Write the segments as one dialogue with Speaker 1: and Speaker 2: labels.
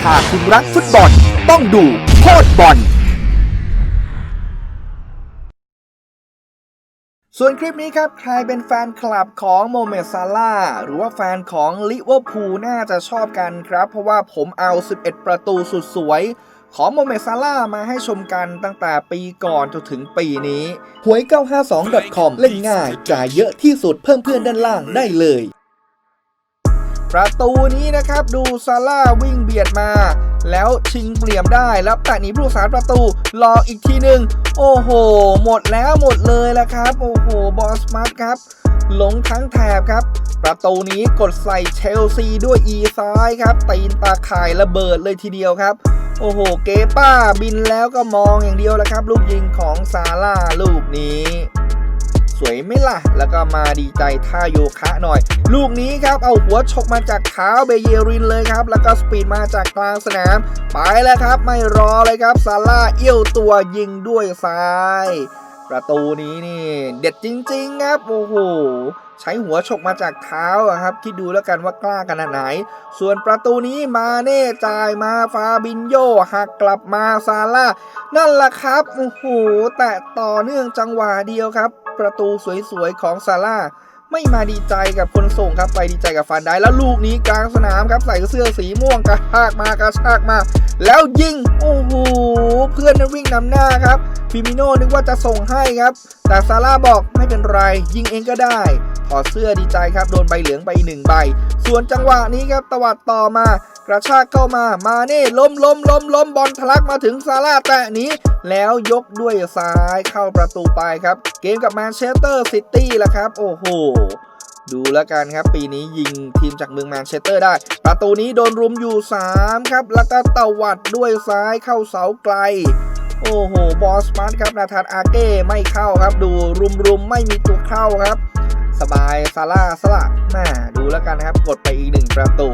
Speaker 1: ถ้าคุณรักฟุตบอล ต้องดูโคตรบอล ส่วนคลิปนี้ครับ ใครเป็นแฟนคลับของโมเมซาล่าหรือว่าแฟนของลิเวอร์พูลน่าจะชอบกันครับ เพราะว่าผมเอา 11 ประตูสุดสวยของโมเมซาล่ามาให้ชมกันตั้งแต่ปีก่อนจนถึงปีนี้หวย 952.com เล่นง่าย จ่ายเยอะที่สุดเพิ่มเพื่อนด้านล่างได้เลย ประตูนี้นะครับดูซาร่าวิ่งเบียดมา แล้วชิงเปลี่ยมได้แล้วแตะหนีผู้รักษาประตูหลออีกทีหนึ่งโอ้โห หมดแล้วหมดเลยแล้วครับ โอ้โหบอสมาร์ทครับหลงทั้งแถบครับ ประตูนี้กดใส่เชลซีด้วยอีซ้ายครับตีนตาข่ายระเบิดเลยทีเดียวครับ โอ้โห เกป้าบินแล้วก็มองอย่างเดียวแล้วครับ ลูกยิงของซาร่าลูกนี้ สวยไหมล่ะ แล้วก็มาดีใจท่าโยคะหน่อย ลูกนี้ครับเอาหัวฉกมาจากเท้าเบเยรินเลยครับ แล้วก็สปีดมาจากกลางสนาม ไปแล้วครับ ไม่รอเลยครับซาร่าเอี้ยวตัวยิงด้วยซ้าย ประตูนี้นี่เด็ดจริง ๆ ครับโอ้โหใช้หัวฉกมาจากเท้าครับ คิดดูแล้วกันว่ากล้าขนาดไหน ส่วนประตูนี้มาเน่จ่ายมาฟาบินโยหักกลับมาซาร่านั่นแหละครับ โอ้โห แต่ต่อเนื่องจังหวะเดียวครับ ประตูสวยๆของซาร่าไม่มาดีใจกับคนส่งครับไปดีใจกับฟานได้แล้วลูกนี้กลางสนามครับใส่เสื้อสีม่วงกระชากมากระชากมา แล้วยิงโอ้โหเพื่อนนั้นวิ่งนำหน้าครับฟิมิโน่นึกว่าจะส่งให้ครับ แต่ซาร่าบอกไม่เป็นไร ยิงเองก็ได้ถอดเสื้อดีใจครับ โดนใบเหลืองไปหนึ่งใบ ส่วนจังหวะนี้ครับตวัดต่อมา กระชากเข้ามามาเน่ล้มล้มล้มล้มบอลทะลักมาถึงซาร่าแตะนี้ แล้วยกด้วยซ้ายเข้าประตูไปครับ เกมกับแมนเชสเตอร์ซิตี้ละครับ โอ้โหดูแล้วกันครับ ปีนี้ยิงทีมจากเมืองแมนเชสเตอร์ได้ ประตูนี้โดนรุมอยู่ 3 ครับ แล้วก็ตวัดด้วยซ้ายเข้าเสาไกล โอ้โห บอสมาร์ทครับนาธานอาเก้ไม่เข้าครับ ดูรุมรุมๆไม่มีตัวเข้าครับ สบายซาร่าสละแม่ดูแล้วกันครับ กดไปอีกหนึ่งประตู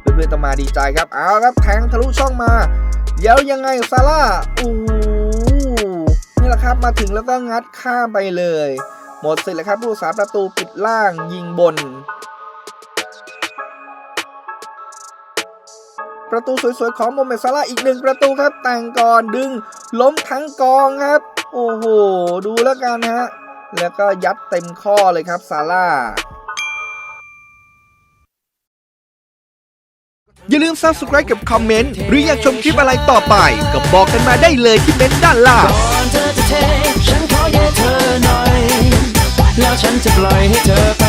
Speaker 1: เพื่อนๆต้องมาดีใจครับ เอาครับแทงทะลุช่องมา เดี๋ยวยังไงซาร่าอู้นี่แหละครับมาถึงแล้วก็งัดข้ามไปเลย หมดเสร็จแล้วครับผู้รักษาประตูปิดล่างยิงบน ประตูสวยๆของโมเมดซาร่าอีกหนึ่งประตูครับแต่งก่อนดึงล้มทั้งกองครับ โอ้โห ดูแล้วกันฮะแล้วก็ยัดเต็มข้อเลยครับซาร่าอย่าลืม subscribe กับคอมเมนต์ หรืออยากชมคลิปอะไรต่อไป ก็บอกกันมาได้เลยที่เม้นต์ด้านล่าง
Speaker 2: ก่อนเธอจะเท ฉันขอแย่เธอหน่อย แล้วฉันจะปล่อยให้เธอไป